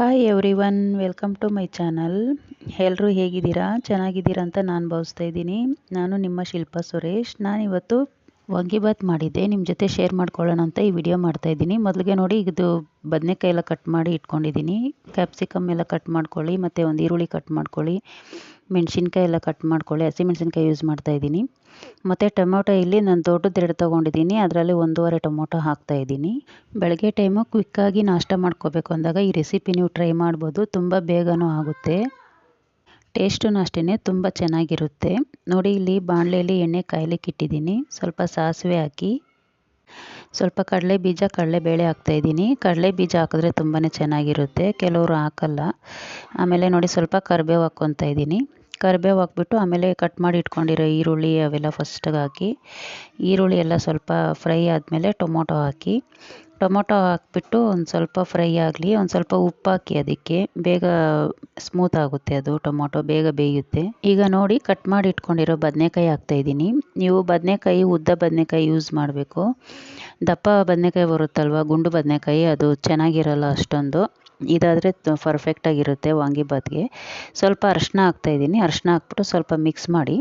Hi everyone welcome to my channel ಎಲ್ಲರೂ ಹೇಗಿದ್ದೀರಾ? ಚೆನ್ನಾಗಿದ್ದೀರಾ ಅಂತ ನಾನು ಭಾವಿಸ್ತಾ ಇದ್ದೀನಿ. ನಾನು ನಿಮ್ಮ ಶಿಲ್ಪಾ ಸುರೇಶ್. ನಾನಿವತ್ತು ವಾಂಗಿಬಾತ್ ಮಾಡಿದ್ದೆ. ನಿಮ್ಮ ಜೊತೆ ಶೇರ್ ಮಾಡ್ಕೊಳ್ಳೋಣ ಅಂತ ಈ ವಿಡಿಯೋ ಮಾಡ್ತಾ ಇದ್ದೀನಿ. ಮೊದಲಿಗೆ ನೋಡಿ, ಇದು ಬದನೆಕಾಯಿ ಎಲ್ಲ ಕಟ್ ಮಾಡಿ ಇಟ್ಕೊಂಡಿದ್ದೀನಿ. ಕ್ಯಾಪ್ಸಿಕಮ್ ಎಲ್ಲ ಕಟ್ ಮಾಡ್ಕೊಳ್ಳಿ, ಮತ್ತು ಒಂದು ಈರುಳ್ಳಿ ಕಟ್ ಮಾಡ್ಕೊಳ್ಳಿ. ಮೆಣಸಿನ್ಕಾಯಿ ಎಲ್ಲ ಕಟ್ ಮಾಡ್ಕೊಳ್ಳಿ ಹಸಿಮೆಣ್ಸಿನ್ಕಾಯಿ ಯೂಸ್ ಮಾಡ್ತಾಯಿದ್ದೀನಿ ಮತ್ತು ಟೊಮೊಟೊ ಇಲ್ಲಿ ನಾನು ದೊಡ್ಡದು ಎರಡು ತೊಗೊಂಡಿದ್ದೀನಿ, ಅದರಲ್ಲಿ ಒಂದೂವರೆ ಟೊಮೊಟೊ ಹಾಕ್ತಾಯಿದ್ದೀನಿ ಬೆಳಗ್ಗೆ ಟೈಮು ಕ್ವಿಕ್ಕಾಗಿ ನಾಷ್ಟ ಮಾಡ್ಕೋಬೇಕು ಅಂದಾಗ ಈ ರೆಸಿಪಿ ನೀವು ಟ್ರೈ ಮಾಡ್ಬೋದು, ತುಂಬ ಬೇಗನೂ ಆಗುತ್ತೆ. ಟೇಸ್ಟೂ ಅಷ್ಟೇ ತುಂಬ ಚೆನ್ನಾಗಿರುತ್ತೆ. ನೋಡಿ, ಇಲ್ಲಿ ಬಾಣಲೆಯಲ್ಲಿ ಎಣ್ಣೆ ಕಾಯಲಿಕ್ಕೆ ಇಟ್ಟಿದ್ದೀನಿ, ಸ್ವಲ್ಪ ಸಾಸಿವೆ ಹಾಕಿ. ಸ್ವಲ್ಪ ಕಡಲೆ ಬೀಜ ಕಡಲೆಬೇಳೆ ಹಾಕ್ತಾಯಿದ್ದೀನಿ ಕಡಲೆ ಬೀಜ ಹಾಕಿದ್ರೆ ತುಂಬಾ ಚೆನ್ನಾಗಿರುತ್ತೆ, ಕೆಲವರು ಹಾಕಲ್ಲ. ಆಮೇಲೆ ನೋಡಿ, ಸ್ವಲ್ಪ ಕರಿಬೇವು ಹಾಕ್ಕೊತಾ ಇದ್ದೀನಿ. ಕರಿಬೇವು ಹಾಕ್ಬಿಟ್ಟು ಆಮೇಲೆ ಕಟ್ ಮಾಡಿ ಇಟ್ಕೊಂಡಿರೋ ಈರುಳ್ಳಿ ಅವೆಲ್ಲ ಫಸ್ಟಿಗೆ ಹಾಕಿ ಈರುಳ್ಳಿ ಎಲ್ಲ ಸ್ವಲ್ಪ ಫ್ರೈ ಆದಮೇಲೆ ಟೊಮೊಟೊ ಹಾಕಿ. ಟೊಮೊಟೊ ಹಾಕ್ಬಿಟ್ಟು ಒಂದು ಸ್ವಲ್ಪ ಫ್ರೈ ಆಗಲಿ, ಒಂದು ಸ್ವಲ್ಪ ಉಪ್ಪು ಹಾಕಿ ಅದಕ್ಕೆ. ಬೇಗ ಸ್ಮೂತ್ ಆಗುತ್ತೆ ಅದು ಟೊಮೊಟೊ, ಬೇಗ ಬೇಯುತ್ತೆ. ಈಗ ನೋಡಿ ಕಟ್ ಮಾಡಿ ಇಟ್ಕೊಂಡಿರೋ ಬದನೆಕಾಯಿ ಹಾಕ್ತಾಯಿದ್ದೀನಿ ನೀವು ಬದನೆಕಾಯಿ, ಉದ್ದ ಬದನೆಕಾಯಿ ಯೂಸ್ ಮಾಡಬೇಕು. ದಪ್ಪ ಬದನೆಕಾಯಿ ಬರುತ್ತಲ್ವ, ಗುಂಡು ಬದನೆಕಾಯಿ, ಅದು ಚೆನ್ನಾಗಿರಲ್ಲ ಅಷ್ಟೊಂದು. ಇದಾದರೆ ಪರ್ಫೆಕ್ಟಾಗಿರುತ್ತೆ ವಾಂಗಿಬಾತ್ಗೆ ಸ್ವಲ್ಪ ಅರಶಿನ ಹಾಕ್ತಾಯಿದ್ದೀನಿ ಅರಶಿನ ಹಾಕ್ಬಿಟ್ಟು ಸ್ವಲ್ಪ ಮಿಕ್ಸ್ ಮಾಡಿ.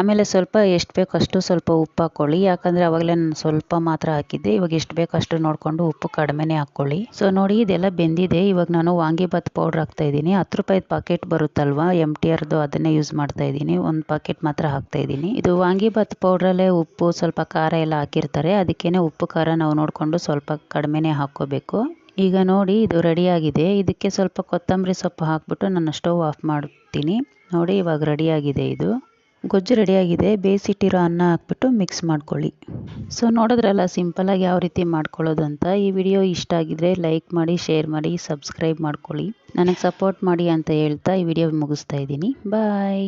ಆಮೇಲೆ ಸ್ವಲ್ಪ ಎಷ್ಟು ಬೇಕು ಅಷ್ಟು ಸ್ವಲ್ಪ ಉಪ್ಪು ಹಾಕ್ಕೊಳ್ಳಿ. ಯಾಕಂದರೆ ಆವಾಗಲೇ ನಾನು ಸ್ವಲ್ಪ ಮಾತ್ರ ಹಾಕಿದ್ದೆ. ಇವಾಗ ಎಷ್ಟು ಬೇಕು ಅಷ್ಟು ನೋಡಿಕೊಂಡು ಉಪ್ಪು ಕಡಿಮೆನೇ ಹಾಕ್ಕೊಳ್ಳಿ. ಸೊ ನೋಡಿ ಇದೆಲ್ಲ ಬೆಂದಿದೆ. ಇವಾಗ ನಾನು ವಾಂಗಿಬಾತ್ ಪೌಡ್ರ್ ಹಾಕ್ತಾಯಿದ್ದೀನಿ ಹತ್ತು ರೂಪಾಯಿದು ಪಾಕೆಟ್ ಬರುತ್ತಲ್ವ? ಎಂ ಟಿ ಆರ್ದು ಅದನ್ನೇ ಯೂಸ್ ಮಾಡ್ತಾಯಿದ್ದೀನಿ ಒಂದು ಪಾಕೆಟ್ ಮಾತ್ರ ಹಾಕ್ತಾಯಿದ್ದೀನಿ ಇದು ವಾಂಗಿಬಾತ್ ಪೌಡ್ರಲ್ಲೇ ಉಪ್ಪು ಸ್ವಲ್ಪ ಖಾರ ಎಲ್ಲ ಹಾಕಿರ್ತಾರೆ. ಅದಕ್ಕೇ ಉಪ್ಪು ಖಾರ ನಾವು ನೋಡಿಕೊಂಡು ಸ್ವಲ್ಪ ಕಡಿಮೆನೇ ಹಾಕ್ಕೋಬೇಕು. ಈಗ ನೋಡಿ ಇದು ರೆಡಿಯಾಗಿದೆ. ಇದಕ್ಕೆ ಸ್ವಲ್ಪ ಕೊತ್ತಂಬರಿ ಸೊಪ್ಪು ಹಾಕ್ಬಿಟ್ಟು ನಾನು ಸ್ಟವ್ ಆಫ್ ಮಾಡ್ತೀನಿ. ನೋಡಿ ಇವಾಗ ರೆಡಿಯಾಗಿದೆ ಇದು. ಗೊಜ್ಜು ರೆಡಿಯಾಗಿದೆ. ಬೇಯಿಸಿಟ್ಟಿರೋ ಅನ್ನ ಹಾಕ್ಬಿಟ್ಟು ಮಿಕ್ಸ್ ಮಾಡ್ಕೊಳ್ಳಿ. ಸೊ ನೋಡಿದ್ರಲ್ಲ ಸಿಂಪಲಾಗಿ ಯಾವ ರೀತಿ ಮಾಡ್ಕೊಳ್ಳೋದು ಅಂತ. ಈ ವಿಡಿಯೋ ಇಷ್ಟ ಆಗಿದ್ರೆ ಲೈಕ್ ಮಾಡಿ, ಶೇರ್ ಮಾಡಿ, ಸಬ್ಸ್ಕ್ರೈಬ್ ಮಾಡ್ಕೊಳ್ಳಿ. ನನಗೆ ಸಪೋರ್ಟ್ ಮಾಡಿ ಅಂತ ಹೇಳ್ತಾ ಈ ವಿಡಿಯೋ ಮುಗಿಸ್ತಾ ಇದ್ದೀನಿ. ಬಾಯ್.